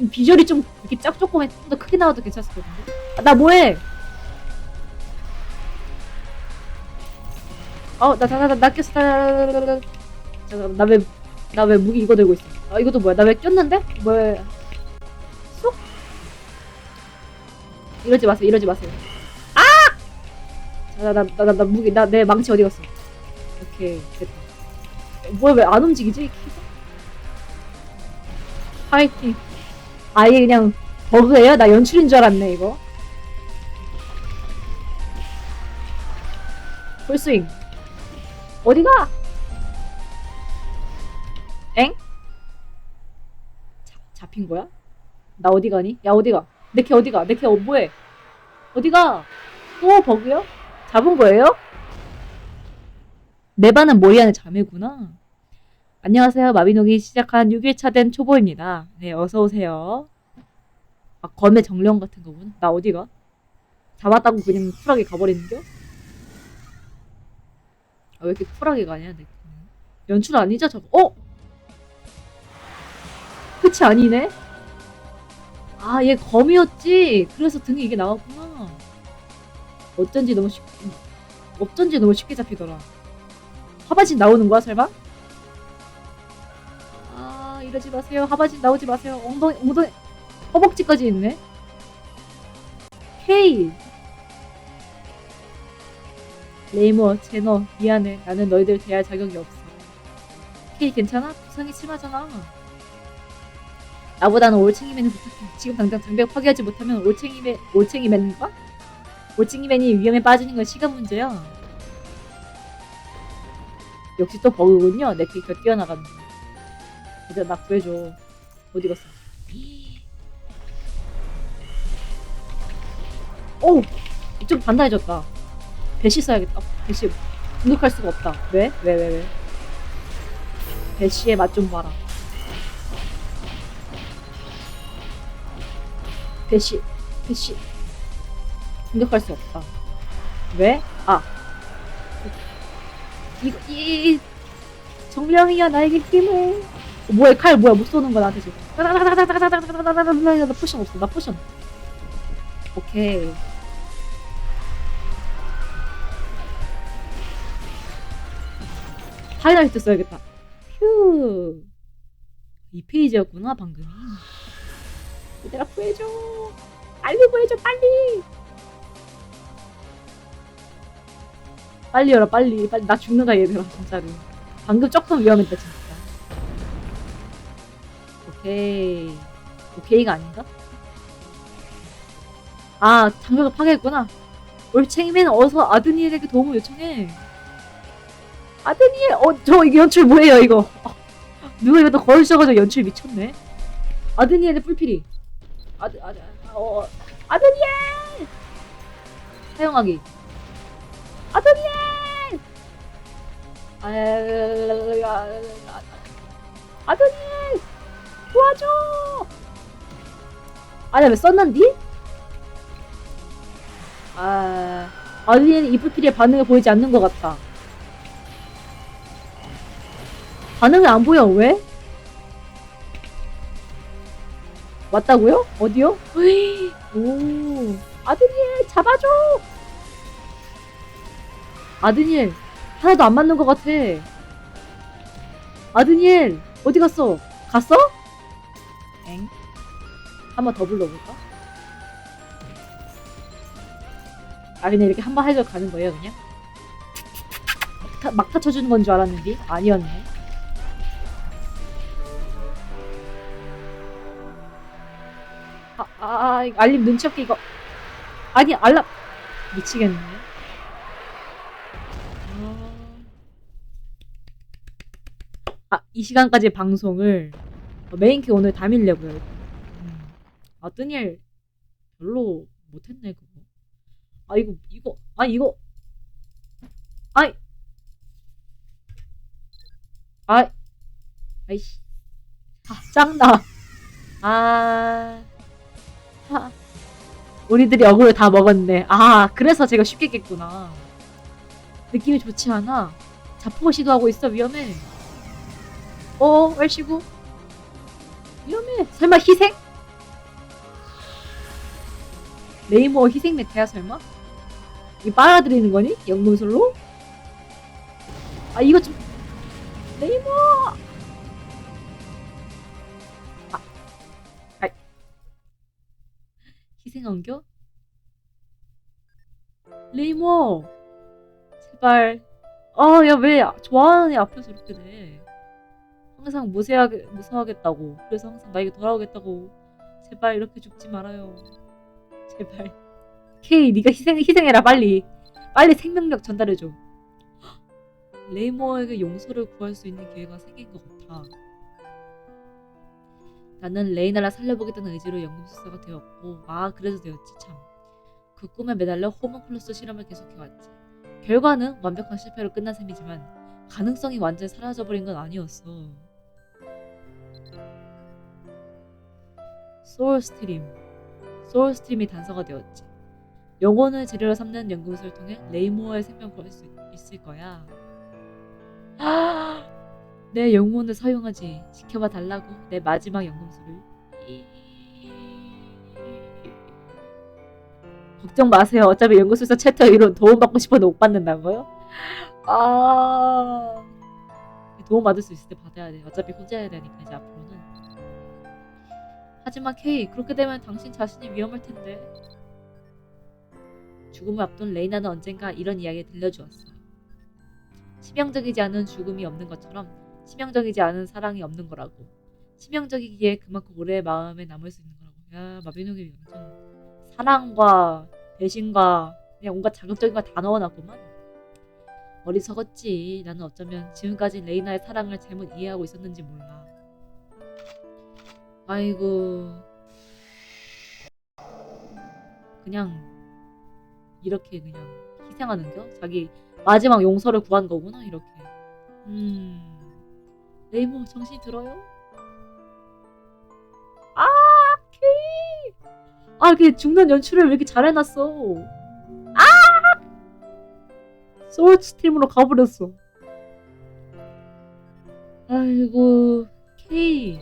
음, 비주얼이 좀 이렇게 짭조금해 좀더 크게 나와도 괜찮을 것 같은데 아, 나 뭐해 어 나 나 나나 꼈어 나왜 나 왜 무기 이거 들고 있어 아 이것도 뭐야 나 왜 꼈는데 뭐야 쏙 이러지 마세요 이러지 마세요 아! 나나 나 나 나 무기 나 내 망치 어디 갔어 오케이 됐다 뭐야 왜 안 움직이지? 파이팅 아예 그냥 버그예요? 나 연출인 줄 알았네 이거 풀스윙 어디가? 엥? 잡, 잡힌 거야? 나 어디 가니? 야 어디 가? 내캐 어디 가? 내캐 어, 뭐해? 어디 가? 또 버그요? 잡은 거예요? 내 반은 머리 안에 자매구나. 안녕하세요. 마비노기 시작한 6일차 된 초보입니다. 네, 어서오세요. 아, 검의 정령 같은 거구나. 나 어디가? 잡았다고 그냥 쿨하게 가버리는 겨? 아, 왜 이렇게 쿨하게 가냐, 내. 연출 아니죠, 저거? 어? 끝이 아니네? 아, 얘 검이었지? 그래서 등에 이게 나왔구나. 어쩐지 너무 쉽, 어쩐지 너무 쉽게 잡히더라. 하바진 나오는 거야, 설마? 아, 이러지 마세요. 하바진 나오지 마세요. 엉덩이, 엉덩이, 허벅지까지 있네. 헤이. 레이머, 제너, 미안해. 나는 너희들 대할 자격이 없어. 케이 괜찮아? 부상이 심하잖아. 나보다는 올챙이맨을 부탁해. 지금 당장 장벽 파괴하지 못하면 올챙이맨, 올챙이맨과? 올챙이맨이 위험에 빠지는 건 시간 문제야. 역시 또 버그군요. 내 캐릭터 뛰어나가는 거. 이제 나 구해줘. 어디 갔어? 오! 좀 단단해졌다. 배시 써야겠다. 배시 공격할 수가 없다. 왜? 왜, 왜, 왜? 배시의 맛 좀 봐라. 배시, 배시. 공격할 수 없다. 왜? 아. 이거, 이, 이 정령이야, 나에게 힘을. 어, 뭐야, 칼 뭐야, 못 쏘는 거야, 나한테 지금. 나 포션 없어, 나 포션. 오케이. 하이라이트 써야겠다. 휴. 이 페이지였구나, 방금이. 얘들아, 구해줘. 빨리 구해줘, 빨리. 빨리 열어, 빨리. 빨리. 나 죽는다, 얘들아, 진짜로. 방금 조금 위험했다, 진짜. 오케이. 오케이가 아닌가? 아, 장벽을 파괴했구나. 올챙이맨 어서 아드니엘에게 도움을 요청해. 아드니엘, 어, 저 연출 뭐예요, 이거? 어, 누가 이거 써가지고 연출 미쳤네. 아드니엘의 뿔피리. 아드, 아드, 어, 아드니엘! 사용하기. 아드니엘! 아, 아, 아, 아드니엘! 도와줘! 아니, 왜 썼는디? 아, 아드니엘 이뿔피리의 반응을 보이지 않는 것 같아. 반응이 안 보여, 왜? 왔다고요? 어디요? 으이, 오, 아드니엘, 잡아줘! 아드니엘, 하나도 안 맞는 것 같아. 아드니엘, 어디 갔어? 갔어? 엥? 한번 더 불러볼까? 아, 그냥 이렇게 한 번 해줘 가는 거예요, 그냥? 막타, 막 타 쳐주는 건 줄 알았는데? 아니었네. 아, 아, 아, 알림 눈치 없게 이거. 아니, 알람. 미치겠네. 아, 이 시간까지 방송을 어, 메인캐 오늘 다 밀려고요. 음. 아, 뜨니엘 별로 못했네, 그거. 아, 이거, 이거, 아, 이거. 아이. 아이. 아이씨. 아, 짱나. 아. 아. 우리들이 어그를 다 먹었네. 아, 그래서 제가 쉽게 깼구나. 느낌이 좋지 않아. 자폭을 시도하고 있어, 위험해. 어, 얼씨구. 위험해. 설마 희생? 레이모 희생 메타야 설마? 이 빨아들이는 거니? 연금술로? 아 이거 좀 레이모 아, 아. 희생 안겨? 레이모 제발. 아야 왜 좋아하는 애 앞에서 이렇게 돼? 항상 무세하게 무서워하겠다고. 그래서 항상 나에게 돌아오겠다고. 제발 이렇게 죽지 말아요. 제발 케이 네가 희생 희생해라 빨리. 빨리 생명력 전달해줘. 레이모에게 용서를 구할 수 있는 기회가 생긴 것 같아. 나는 레이나를 살려보겠다는 의지로 연금술사가 되었고 아 그래서 되었지 참. 그 꿈에 매달려 호문클루스 실험을 계속해왔지. 결과는 완벽한 실패로 끝난 셈이지만 가능성이 완전히 사라져버린 건 아니었어. 소울 스트림. 소울 스트림이 단서가 되었지 영혼을 재료로 삼는 연금술을 통해 레이모어의 생명을 구할 수 있을 거야. 내 영혼을 사용하지. 지켜봐 달라고. 내 마지막 연금술을. 걱정 마세요. 어차피 연금술사 챕터 1로 도움받고 싶어도 못 받는다고요? 아. 도움받을 수 있을 때 받아야 돼. 어차피 혼자 해야 되니까 이제 앞으로는. 하지만 케이 그렇게 되면 당신 자신이 위험할 텐데 죽음을 앞둔 레이나는 언젠가 이런 이야기를 들려주었어 치명적이지 않은 죽음이 없는 것처럼 치명적이지 않은 사랑이 없는 거라고. 치명적이기에 그만큼 오래 마음에 남을 수 있는 거라고. 야 마비노기 완전 사랑과 배신과 그냥 온갖 자극적인 거다 넣어놨구만. 어리석었지. 나는 어쩌면 지금까지 레이나의 사랑을 잘못 이해하고 있었는지 몰라. 아이고. 그냥 이렇게 그냥 희생하는겨? 자기 마지막 용서를 구한 거구나 이렇게. 음. 레이모 정신 들어요? 아 케이! 아 이렇게 죽는 연출을 왜 이렇게 잘해놨어? 아! 소울스팀으로 가버렸어. 아이고 케이.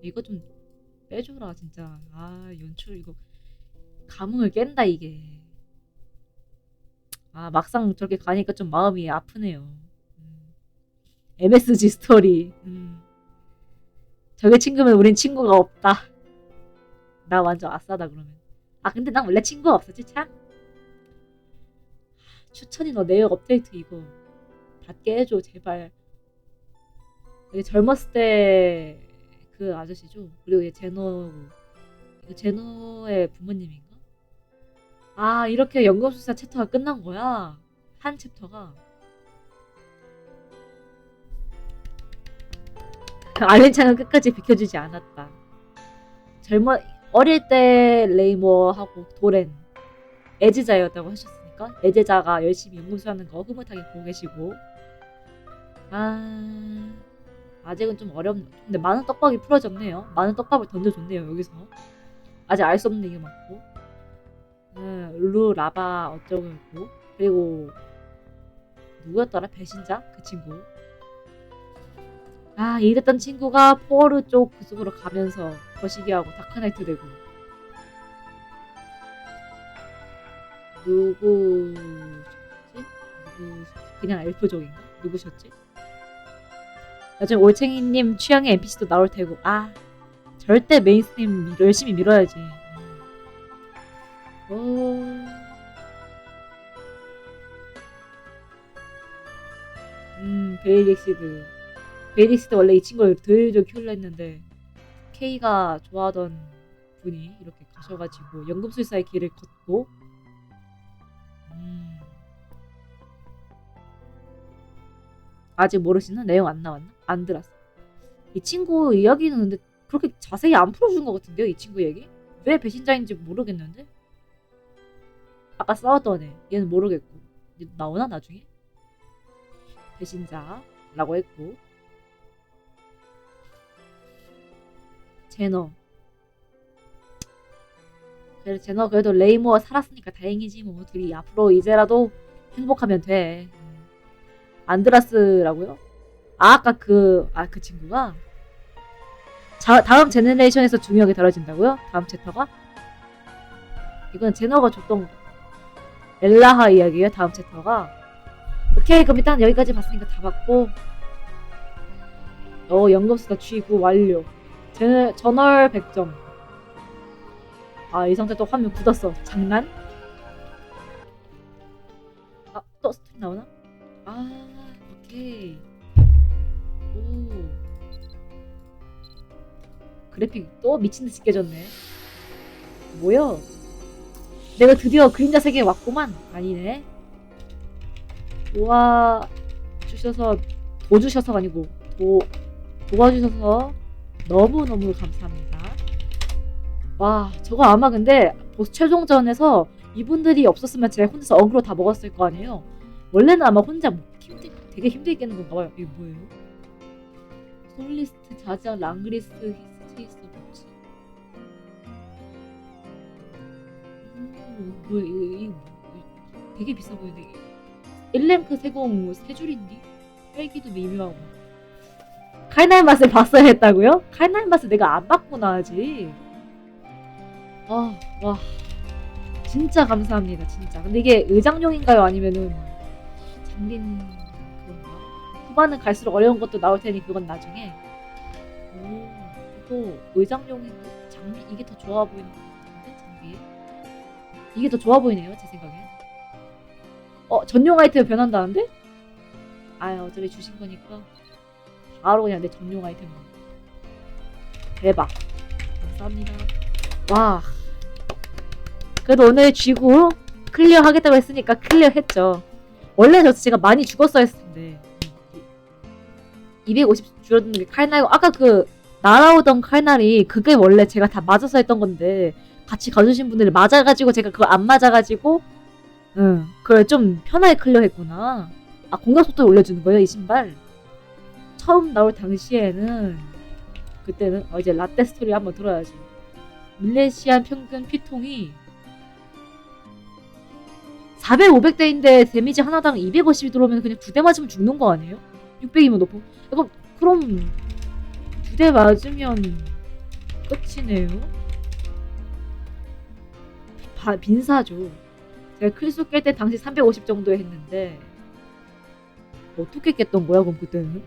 이거 좀 빼줘라 진짜. 아 연출 이거 감흥을 깬다 이게. 아 막상 저렇게 가니까 좀 마음이 아프네요. 음. MSG 스토리. 음. 저게 친구면 우린 친구가 없다. 나 완전 아싸다 그러면. 아 근데 난 원래 친구가 없었지 참. 추천이 너 내역 업데이트 이거 다 깨줘 제발. 되게 젊었을 때 그 아저씨죠? 그리고 얘 제노 이거 제노의 부모님인가? 아 이렇게 연금술사 챕터가 끝난 거야? 한 챕터가? 알렌창은 끝까지 비켜주지 않았다. 젊어 어릴 때 레이모하고 도렌 애제자였다고 하셨으니까 애제자가 열심히 연금술하는 거 흐뭇하게 보고 계시고. 아 아직은 좀 어렵네 근데 많은 떡밥이 풀어졌네요. 많은 떡밥을 던져줬네요 여기서. 아직 알 수 없는 얘기 많고. 음, 루 라바 어쩌고 있고. 그리고 누구였더라? 배신자? 그 친구. 아 이랬던 친구가 포어르 쪽 그쪽으로 가면서 거시기하고 다크나이트 되고. 누구셨지? 누구 그냥 엘프족인가? 누구셨지? 나중에 올챙이님 취향의 NPC도 나올 테고. 아 절대 메인스트림 열심히 밀어야지. 어... 음 베이릭시드. 베이릭시드 원래 이 친구를 덜덜 키우려 했는데 K가 좋아하던 분이 이렇게 가셔가지고 연금술사의 길을 걷고 아직 모르시는 내용 안 나왔나? 안 들었어. 이 친구 이야기는 근데 그렇게 자세히 안 풀어준 것 같은데요, 이 친구 얘기? 왜 배신자인지 모르겠는데? 아까 싸웠던 애, 얘는 모르겠고. 얘 나오나, 나중에? 배신자라고 했고. 제너. 그래, 제너 그래도 레이모어 살았으니까 다행이지, 뭐. 둘이 앞으로 이제라도 행복하면 돼. 안드라스라고요? 아, 아까 그, 아, 그 친구가? 자, 다음 제네레이션에서 중요하게 다뤄진다고요? 다음 챕터가? 이건 제너가 줬던 거. 엘라하 이야기예요. 다음 챕터가. 오케이 그럼 일단 여기까지 봤으니까 다 봤고 어 연금수다 G9 완료. 제, 전월 100점. 아 이 상태 또 화면 굳었어. 장난? 아 또 스토리 나오나? 아 오. 그래픽 또 미친듯이 깨졌네. 뭐야? 내가 드디어 그림자 세계에 왔구만. 아니네. 도와 주셔서 도주셔서가 아니고 도 도와주셔서 너무 너무 감사합니다. 와 저거 아마 근데 보스 최종전에서 이분들이 없었으면 제가 혼자서 어그로 다 먹었을 거 아니에요. 원래는 아마 혼자 뭐 힘들 되게 힘들게 하는 건가 봐요. 이게 뭐예요? 솔리스트 자장 랑그리스 히스테이스 뭐지? 음, 뭐 이거, 이거 뭐, 되게 비싸 보이네. 1랭크 세공 세 줄인데 헬기도 미묘하고 칼날 맛을 봤어야 했다고요? 칼날 맛을 내가 안 봤구나 아직 아, 와 진짜 감사합니다 진짜 근데 이게 의장용인가요 아니면은 장린 그런가 후반은 갈수록 어려운 것도 나올 테니 그건 나중에. 오 이거 의장용이 장비 이게 더 좋아 보이는 것 같은데 장비 이게 더 좋아 보이네요 제 생각에 어 전용 아이템 변한다는데? 아 어차피 주신 거니까 바로 그냥 내 전용 아이템 대박. 감사합니다. 와. 그래도 오늘 쥐고 클리어 하겠다고 했으니까 클리어 했죠. 원래 저 제가 많이 죽었어야 했을 텐데 250 줄어드는 게 칼날고 아까 그 날아오던 칼날이 그게 원래 제가 다 맞아서 했던 건데 같이 가주신 분들이 맞아가지고 제가 그걸 안 맞아가지고 응, 그걸 좀 편하게 클리어 했구나. 아, 공격 속도 올려주는 거예요, 이 신발? 처음 나올 당시에는, 그때는, 어, 이제 라떼 스토리 한번 들어야지. 밀레시안 평균 피통이 400, 500대인데 데미지 하나당 250이 들어오면 그냥 두 대 맞으면 죽는 거 아니에요? 600이면 높고. 이거, 그럼, 두 대 맞으면 끝이네요? 바, 빈사죠. 제가 클수 깰 때 당시 350 정도 했는데 어떻게 깼던 거야 그럼 그때는?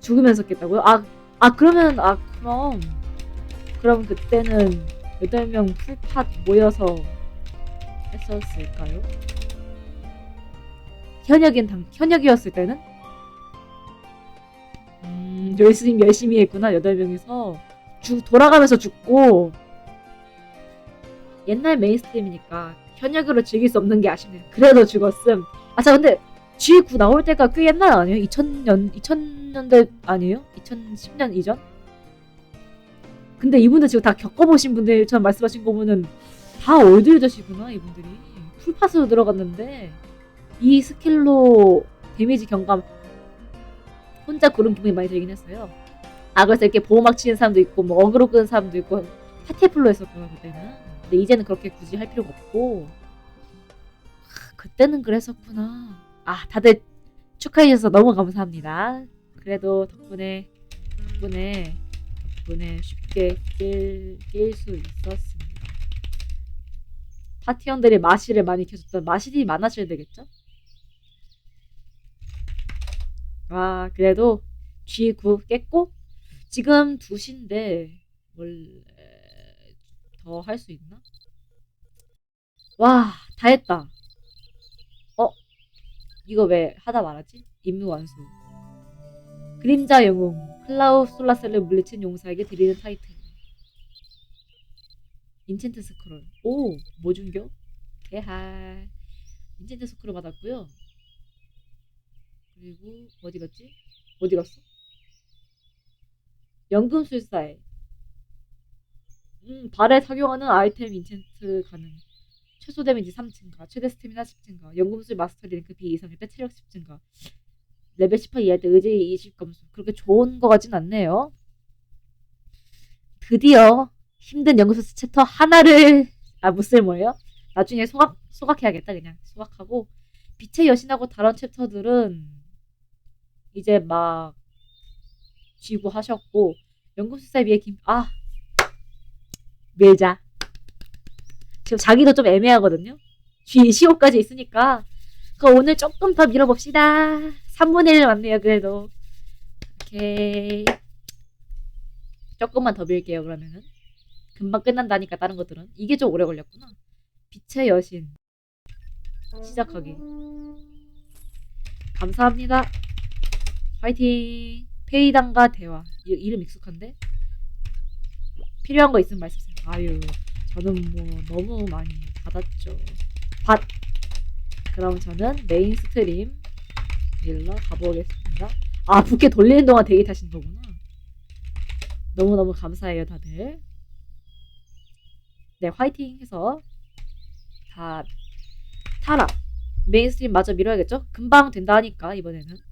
죽으면서 깼다고요? 아, 아 그러면 아 그럼 그럼 그때는 8명 풀팟 모여서 했었을까요? 현역인 당 현역이었을 때는? 음, 열심히 열심히 했구나 8명이서 죽 돌아가면서 죽고 옛날 메인스트림이니까 현역으로 즐길 수 없는 게 아쉽네요. 그래도 죽었음. 아, 자, 근데 G9 나올 때가 꽤 옛날 아니에요? 2000년, 2000년대 아니에요? 2010년 이전? 근데 이분들 지금 다 겪어보신 분들 처럼 말씀하신 거 보면은 다 올드 유저시구나, 이분들이. 풀파스로 들어갔는데 이 스킬로 데미지 경감 혼자 고른 기분이 많이 들긴 했어요. 아, 그래서 이렇게 보호막 치는 사람도 있고, 뭐, 어그로 끄는 사람도 있고, 파티플로 했었구나, 그때는. 근데 이제는 그렇게 굳이 할 필요가 없고 하, 그때는 그랬었구나. 아 다들 축하해 주셔서 너무 감사합니다. 그래도 덕분에 덕분에 덕분에 쉽게 깰 수 있었습니다. 파티원들이 마실을 많이 켜줬던 마실이 많아져야 되겠죠? 아 그래도 G9 깼고 지금 2시인데 원래 더 할 수 있나? 와, 다 했다. 어? 이거 왜 하다 말았지? 임무 완수. 그림자 영웅. 클라우 솔라셀을 물리친 용사에게 드리는 타이틀. 인챈트 스크롤. 오, 뭐 준겨? 개할. 인챈트 스크롤 받았고요. 그리고 어디 갔지? 어디 갔어? 연금술사에 음, 발에 착용하는 아이템 인챈트 가능. 최소 데미지 3 증가, 최대 스태미나 10 증가, 연금술 마스터 랭크 B 이상일 때 체력 10 증가, 레벨 18 이하일 때 의지 20 감소. 그렇게 좋은 거 같진 않네요. 드디어 힘든 연금술 챕터 하나를 아 무슨 뭐예요? 나중에 소각 소각해야겠다 그냥 소각하고 빛의 여신하고 다른 챕터들은 이제 막 쥐고 하셨고 연금술사 위에 김, 아. 밀자. 지금 자기도 좀 애매하거든요. 15까지 있으니까. 그 오늘 조금 더 밀어봅시다. 3분의 1 맞네요, 그래도. 오케이. 조금만 더 밀게요, 그러면은. 금방 끝난다니까, 다른 것들은. 이게 좀 오래 걸렸구나. 빛의 여신. 시작하기. 감사합니다. 화이팅. 페이단과 대화. 이, 이름 익숙한데? 필요한 거 있으면 말씀하세요. 아유, 저는 뭐 너무 많이 받았죠. 받. 그럼 저는 메인 스트림 일러 가보겠습니다. 아, 부캐 돌리는 동안 대기 타시는 거구나. 너무너무 감사해요, 다들. 네, 화이팅 해서 다 타라. 메인스트림 마저 밀어야겠죠? 금방 된다 하니까, 이번에는.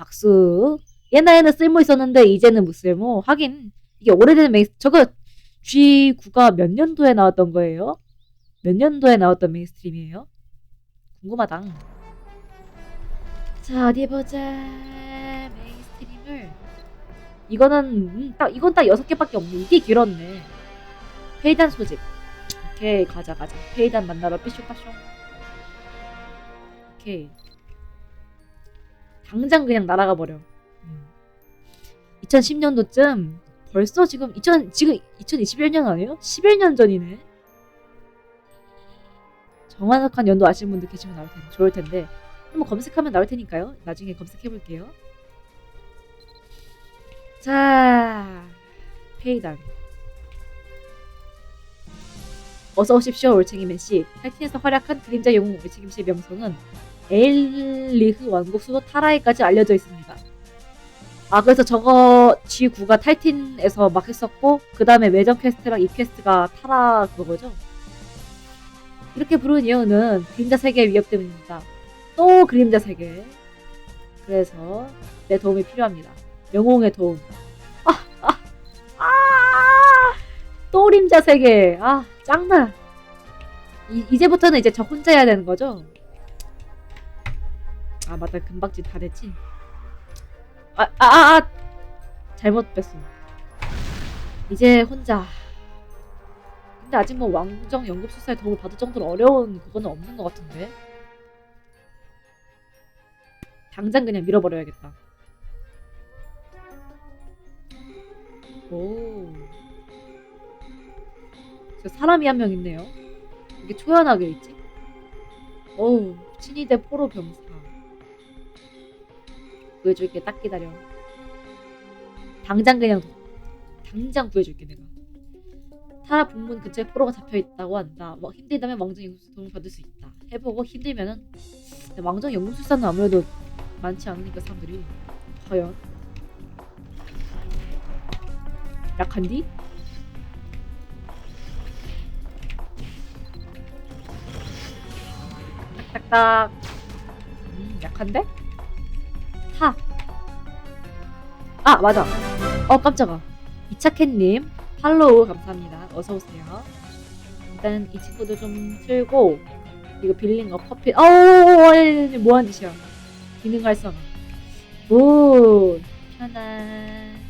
박수. 옛날에는 쓸모 있었는데, 이제는 무쓸모. 하긴, 이게 오래된 메인, 저거 G9가 몇 년도에 나왔던 거예요? 몇 년도에 나왔던 메인스트림이에요? 궁금하다. 자, 어디 보자. 메인스트림을. 이거는, 음, 딱, 이건 딱 여섯 개밖에 없네. 이게 길었네. 페이단 소집. 오케이, 가자, 가자. 페이단 만나러 삐쇼 빠쇼. 오케이. 당장 그냥 날아가 버려. 음. 2010년도쯤 벌써 지금 2000 지금 2021년 아니에요? 11년 전이네. 정확한 연도 아시는 분들 계시면 나올 텐데 좋을 텐데 한번 검색하면 나올 테니까요. 나중에 검색해 볼게요. 자, 페이단. 어서 오십시오, 올챙이 맨 씨. 타이틴에서 활약한 그림자 영웅 올챙임 씨의 명성은 에일리흐 왕국 수도 타라에까지 알려져 있습니다. 아 그래서 저거 G9가 타이틴에서 막 했었고 그 다음에 외전 퀘스트랑 이 퀘스트가 타라 그거죠. 이렇게 부르는 이유는 그림자 세계의 위협 때문입니다. 또 그림자 세계. 그래서 내 도움이 필요합니다. 영웅의 도움. 아, 아, 아, 또 그림자 세계. 아, 짱나. 이, 이제부터는 이제 저 혼자 해야 되는 거죠? 아, 맞다. 금박지 다 됐지? 아, 아, 아, 아. 잘못 뺐어. 이제 혼자. 근데 아직 뭐 왕정 연금술사의 도움을 받을 정도로 어려운 그거는 없는 것 같은데. 당장 그냥 밀어버려야겠다. 오. 저 사람이 한 명 있네요. 이게 초연하게 있지? 어우, 친위대 포로 병사. 구해줄게, 딱 기다려. 당장 그냥, 당장 구해줄게, 내가. 타라 북문 근처에 포로가 잡혀 있다고 한다. 뭐 힘들다면 왕정 연구소 도움을 받을 수 있다. 해보고 힘들면은 왕정 연구술사는 아무래도 많지 않으니까 사람들이 과연 약한디? 딱딱딱. 음, 약한데? 타. 아 맞아. 어 깜짝아. 이차캣님 팔로우 감사합니다. 어서 오세요. 일단 이 친구들 좀 틀고 이거 빌린 거 커피. 어우 뭐하는 짓이야. 기능 활성화. 오 편안.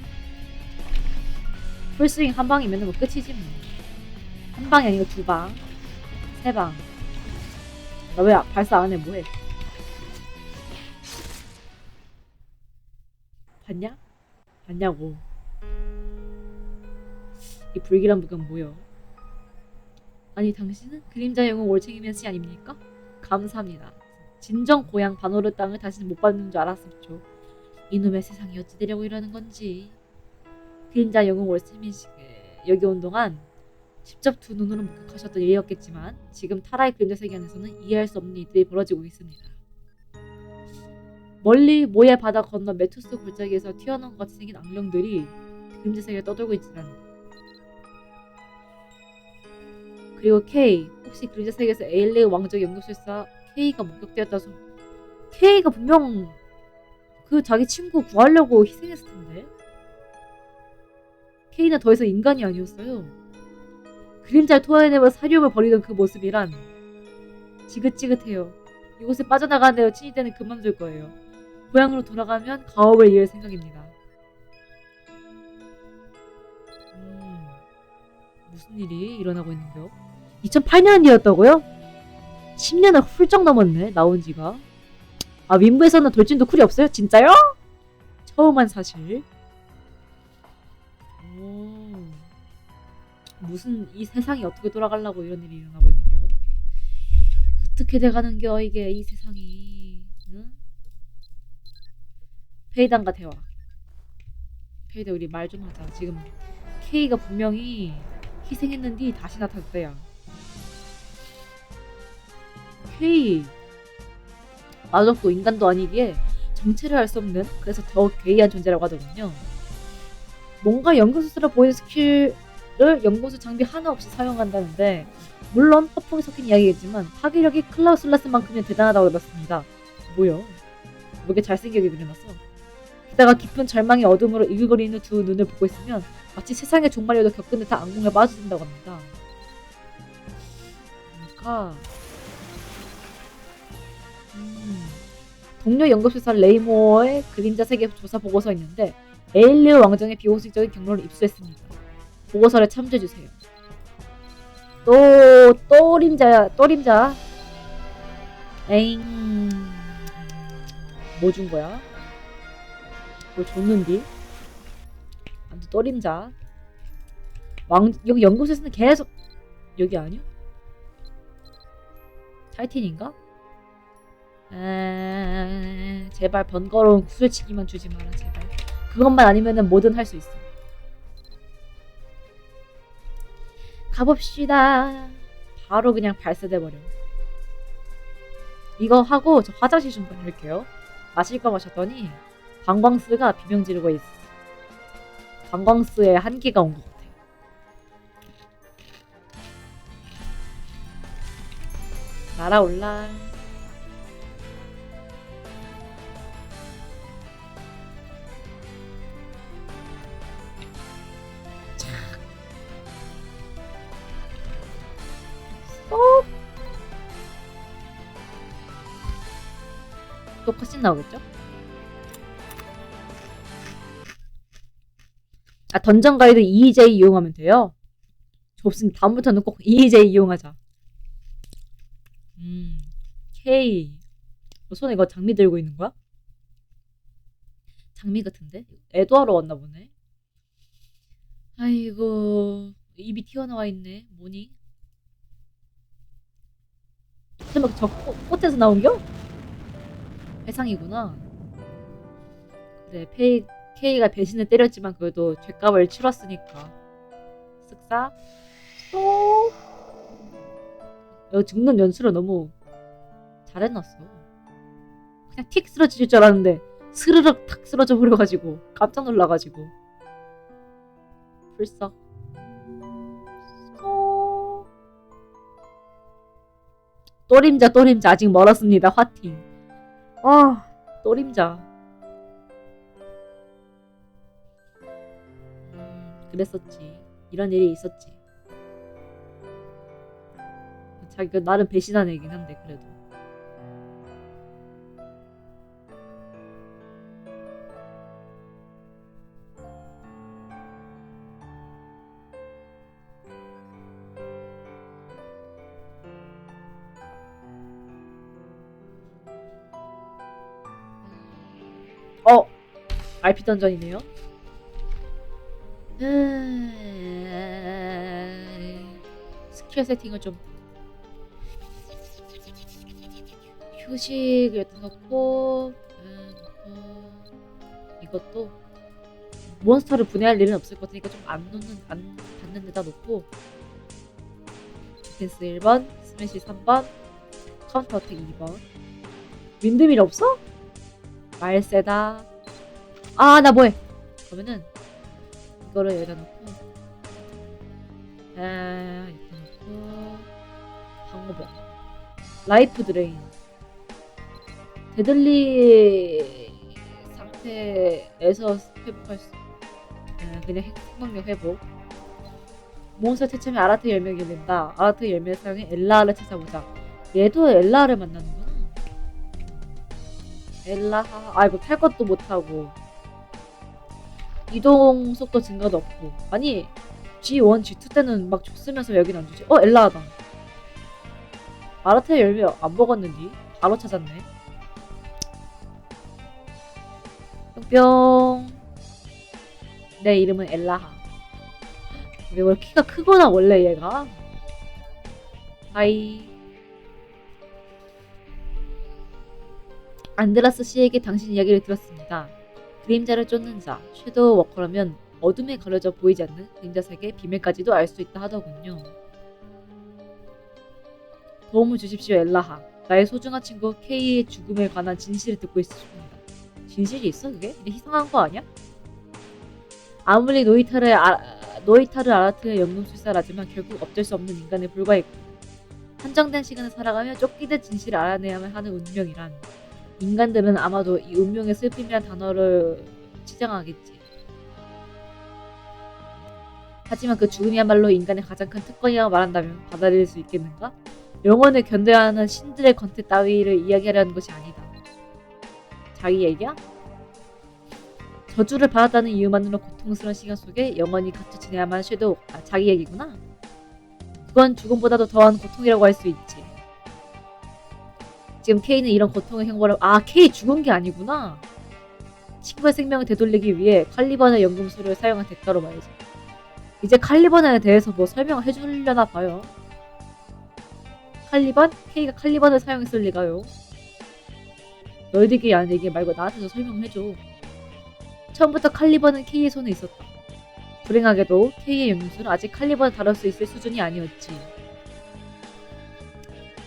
풀스윙 한 방이면 뭐 끝이지 뭐. 한 방이 아니고 두 방, 세 방. 나 왜 발사 안 해? 뭐해? 봤냐고. 이 불길한 무관 뭐여? 아니 당신은 그림자 영웅 올챙이면 씨 아닙니까? 감사합니다. 진정 고향 바노르 땅을 다시는 못 받는 줄 알았었죠. 이놈의 세상이 어찌 되려고 이러는 건지. 그림자 영웅 올챙이면 씨 여기 온 동안 직접 두 눈으로 목격하셨던 일이었겠지만 지금 타라의 그림자 세계 안에서는 이해할 수 없는 일들이 벌어지고 있습니다. 멀리 모의 바다 건너 메투스 골짜기에서 튀어나온 것 같이 생긴 악령들이 그림자 세계를 떠돌고 있지만 그리고 K 혹시 그림자 세계에서 에일레 왕적 연구술사 K가 목격되었다서 K가 분명 그 자기 친구 구하려고 희생했을 텐데 K는 더 이상 인간이 아니었어요. 그림자를 토해내며 사륙을 벌이던 그 모습이란 지긋지긋해요. 이곳에 빠져나가는데요 친위대는 그만둘 거예요. 고향으로 돌아가면 가업을 이을 생각입니다. 음, 무슨 일이 일어나고 있는데요? 2008년이었다고요? 10년을 훌쩍 넘었네 나온 지가. 아 윈부에서는 돌진도 쿨이 없어요? 진짜요? 처음 한 사실. 오, 무슨 이 세상이 어떻게 돌아가려고 이런 일이 일어나고 있는겨? 어떻게 돼가는겨 이게 이 세상이. 페이단과 대화. 페이드 우리 말 좀 하자. 지금 K가 분명히 희생했는데 다시 나타났대야 K 마족도 인간도 아니기에 정체를 알 수 없는 그래서 더 괴이한 존재라고 하더군요. 뭔가 연금술사로 보이는 스킬을 연금술 장비 하나 없이 사용한다는데 물론 허풍이 섞인 이야기겠지만 파괴력이 클라우슬라스만큼은 대단하다고 들었습니다. 뭐야 왜 이렇게 잘생기게 그려놨어 게다가 깊은 절망의 어둠으로 이글거리는 두 눈을 보고 있으면 마치 세상의 종말이라도 겪은 듯한 악몽에 빠져든다고 합니다. 그러니까 음, 동료 연극술사 레이모어의 그림자 세계 조사 보고서 있는데 에일리어 왕정의 비공식적인 경로를 입수했습니다. 보고서를 참조해주세요. 또 또림자 또림자 에잉 뭐 준 거야? 뭐 줬는디? 아무튼 또림자 왕 여기 연구소에서는 계속 여기 아니야? 타이틴인가? 에... 제발 번거로운 구슬치기만 주지 마라 제발 그것만 아니면은 뭐든 할 수 있어 가봅시다 바로 그냥 발사돼 버려 이거 하고 저 화장실 좀 다녀올게요 마실 거 마셨더니 방광스가 비명 지르고 있어. 방광스의 한계가 온 것 같아. 날아올라. 쏙. 또 컷신 나오겠죠? 아 던전 가이드 EJ 이용하면 돼요. 좋습니다. 다음부터는 꼭 EJ 이용하자. 음, K. 너 손에 이거 장미 들고 있는 거야? 장미 같은데? 에드와로 왔나 보네. 아이고 입이 튀어나와 있네. 뭐니? 설마 저 꽃, 꽃에서 나온 겨? 해상이구나. 그래 페이 K가 배신을 때렸지만 그래도 죄값을 치렀으니까. 쓱싹. 쏙 여기 죽는 연출을 너무 잘해놨어. 그냥 틱 쓰러질 줄 알았는데 스르륵 탁 쓰러져 버려가지고 깜짝 놀라가지고. 쏙. 또림자 또림자. 아직 멀었습니다. 화팅. 아 또림자 그랬었지. 이런 일이 있었지. 자기가 나름 배신한 애긴 한데 그래도. 어, RP 던전이네요. 음, 스킬 세팅을 좀 휴식 일단 넣고 음, 이것도 몬스터를 분해할 일은 없을 것 같으니까 좀 안 놓는 안 받는 데다 놓고. 디펜스 1번 스매시 3번 카운터 어택 2번. 윈드밀 없어? 말세다. 아 나 뭐해? 그러면은 이거를 여기다 놓고. 아 이렇게 놓고. 방어벽. 라이프 드레인. 데들리 상태에서 회복할 수 아, 그냥 핵- 생명력 회복. 몬스터 태참에 아라트 열명이 열린다. 아라트 열명을 사용해 엘라를 찾아보자. 얘도 엘라를 만나는구나. 엘라? 아이고 탈 것도 못하고 이동 속도 증가도 없고 아니 G1, G2 때는 막 줬으면서 여긴 안 주지. 어, 엘라하다. 마라테 열매 안 먹었는디? 바로 찾았네. 뿅뿅. 내 이름은 엘라하. 근데 왜 키가 크구나, 원래 얘가? 하이. 안드라스 씨에게 당신 이야기를 들었습니다. 그림자를 쫓는 자, 섀도우 워커라면 어둠에 가려져 보이지 않는 그림자 세계 비밀까지도 알 수 있다 하더군요. 도움을 주십시오, 엘라하. 나의 소중한 친구 케이의 죽음에 관한 진실을 듣고 있습니다. 진실이 있어, 그게? 근데 이상한 거 아니야? 아무리 노이타를 아, 노이타를 알아트는 연금술사라지만 결국 어쩔 수 없는 인간에 불과했고 한정된 시간을 살아가며 쫓기듯 진실을 알아내야만 하는 운명이란 인간들은 아마도 이 운명의 슬픔이란 단어를 치장하겠지. 하지만 그 죽음이야말로 인간의 가장 큰 특권이라고 말한다면 받아들일 수 있겠는가? 영혼을 견뎌야 하는 신들의 권태 따위를 이야기하려는 것이 아니다. 자기 얘기야? 저주를 받았다는 이유만으로 고통스러운 시간 속에 영원히 갇혀 지내야만 섀도우 아, 자기 얘기구나. 그건 죽음보다도 더한 고통이라고 할 수 있지. 지금 케이는 이런 고통의 형벌을 아 케이 죽은 게 아니구나. 친구의 생명을 되돌리기 위해 칼리번의 연금술을 사용한 대가로 말이지. 이제 칼리번에 대해서 뭐 설명을 해주려나 봐요. 칼리번? 케이가 칼리번을 사용했을 리가요. 너희들끼리 아는 얘기 말고 나한테도 설명을 해줘. 처음부터 칼리번은 케이의 손에 있었다. 불행하게도 케이의 연금술은 아직 칼리번을 다룰 수 있을 수준이 아니었지.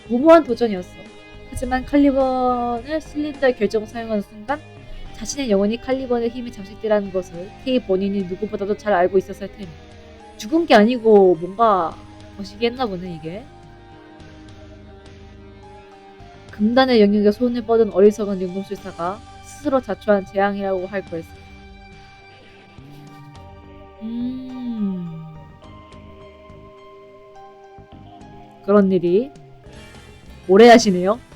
무모한 도전이었어. 하지만 칼리번을 실린더의 결정을 사용하는 순간 자신의 영혼이 칼리번의 힘에 잠식되라는 것을 케이 본인이 누구보다도 잘 알고 있었을 테니 죽은 게 아니고 뭔가 거시기 했나 보네 이게. 금단의 영역에 손을 뻗은 어리석은 연금술사가 스스로 자초한 재앙이라고 할 거였어 음. 그런 일이 오래 하시네요. 저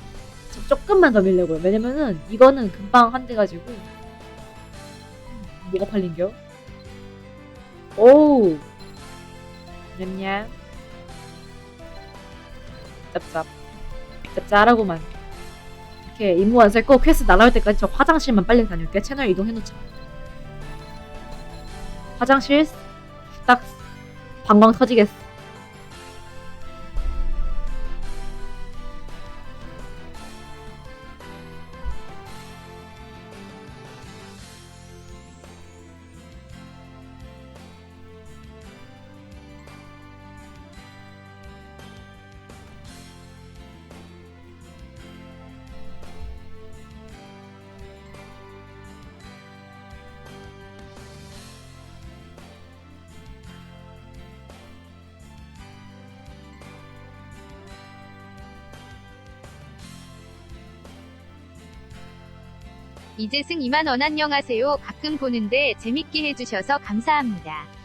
조금만 더 밀려고요. 왜냐면은 이거는 금방 한 대 가지고 음, 뭐가 팔린겨? 오우. 냠냠. 짭짭. 짭짤하고만. 이렇게 임무 안 셀고 퀘스트 날아올 때까지 저 화장실만 빨리 다녀올게. 채널 이동해놓자. 화장실 딱 방광 터지겠어 이재승 2만 원 안녕하세요. 가끔 보는데 재밌게 해주셔서 감사합니다.